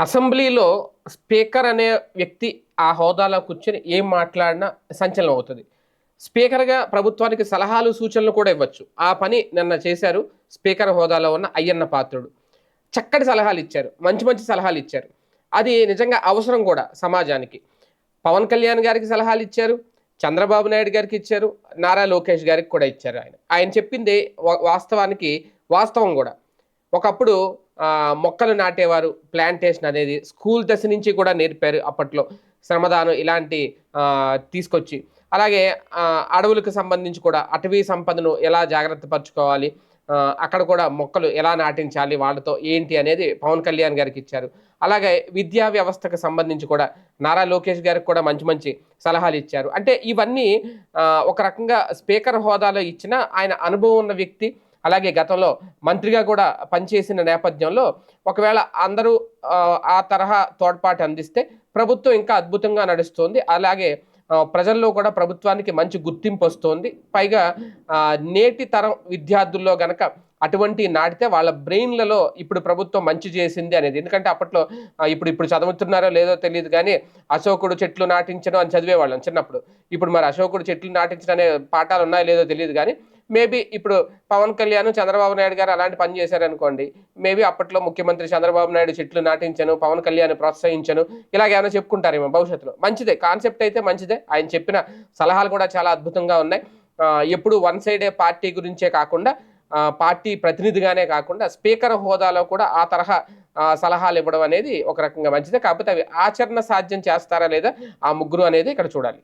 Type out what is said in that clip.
అసెంబ్లీలో స్పీకర్ అనే వ్యక్తి ఆ హోదాలో కూర్చొని ఏం మాట్లాడినా సంచలనం అవుతుంది. స్పీకర్గా ప్రభుత్వానికి సలహాలు సూచనలు కూడా ఇవ్వచ్చు. ఆ పని నిన్న చేశారు స్పీకర్ హోదాలో ఉన్న అయ్యన్న పాత్రుడు. చక్కటి సలహాలు ఇచ్చారు. మంచి మంచి సలహాలు ఇచ్చారు. అది నిజంగా అవసరం కూడా సమాజానికి. పవన్ కళ్యాణ్ గారికి సలహాలు ఇచ్చారు. చంద్రబాబు నాయుడు గారికి ఇచ్చారు. నారా లోకేష్ గారికి కూడా ఇచ్చారు ఆయన. ఆయన చెప్పింది వాస్తవానికి వాస్తవం కూడా. ఒకప్పుడు మొక్కలు నాటేవారు ప్లాంటేషన్ అనేది స్కూల్ దశ నుంచి కూడా నేర్పారు అప్పట్లో. శ్రమదానం ఇలాంటి తీసుకొచ్చి. అలాగే అడవులకు సంబంధించి కూడా అటవీ సంపదను ఎలా జాగ్రత్త పరచుకోవాలి అక్కడ కూడా మొక్కలు ఎలా నాటించాలి వాళ్ళతో ఏంటి అనేది పవన్ కళ్యాణ్ గారికి ఇచ్చారు. అలాగే విద్యా వ్యవస్థకు సంబంధించి కూడా నారా లోకేష్ గారికి కూడా మంచి మంచి సలహాలు ఇచ్చారు. అంటే ఇవన్నీ ఒక రకంగా స్పీకర్ హోదాలో ఇచ్చిన ఆయన అనుభవం ఉన్న వ్యక్తి అలాగే గతంలో మంత్రిగా కూడా పనిచేసిన నేపథ్యంలో ఒకవేళ అందరూ ఆ, తరహా తోడ్పాటు అందిస్తే ప్రభుత్వం ఇంకా అద్భుతంగా నడుస్తుంది. అలాగే ప్రజల్లో కూడా ప్రభుత్వానికి మంచి గుర్తింపు వస్తుంది. పైగా నేటి తరం విద్యార్థుల్లో గనక అటువంటి నాటితే వాళ్ళ బ్రెయిన్లలో ఇప్పుడు ప్రభుత్వం మంచి చేసింది అనేది. ఎందుకంటే అప్పట్లో ఇప్పుడు ఇప్పుడు చదువుతున్నారో లేదో తెలియదు కానీ అశోకుడు చెట్లు నాటించడం అని చదివేవాళ్ళం చిన్నప్పుడు. ఇప్పుడు మరి అశోకుడు చెట్లు నాటించడం అనే పాఠాలు ఉన్నాయో లేదో తెలియదు కానీ మేబీ ఇప్పుడు పవన్ కళ్యాణ్ చంద్రబాబు నాయుడు గారు అలాంటి పని చేశారనుకోండి మేబీ అప్పట్లో ముఖ్యమంత్రి చంద్రబాబు నాయుడు చెట్లు నాటించను పవన్ కళ్యాణ్ ప్రోత్సహించను ఇలాగేమైనా చెప్పుకుంటారేమో భవిష్యత్తులో. మంచిదే కాన్సెప్ట్ అయితే మంచిదే. ఆయన చెప్పిన సలహాలు కూడా చాలా అద్భుతంగా ఉన్నాయి. ఎప్పుడు వన్ సైడే పార్టీ గురించే కాకుండా పార్టీ ప్రతినిధిగానే కాకుండా స్పీకర్ హోదాలో కూడా ఆ తరహా సలహాలు ఇవ్వడం అనేది ఒక రకంగా మంచిదే. కాకపోతే అవి ఆచరణ సాధ్యం చేస్తారా లేదా ఆ ముగ్గురు అనేది ఇక్కడ చూడాలి.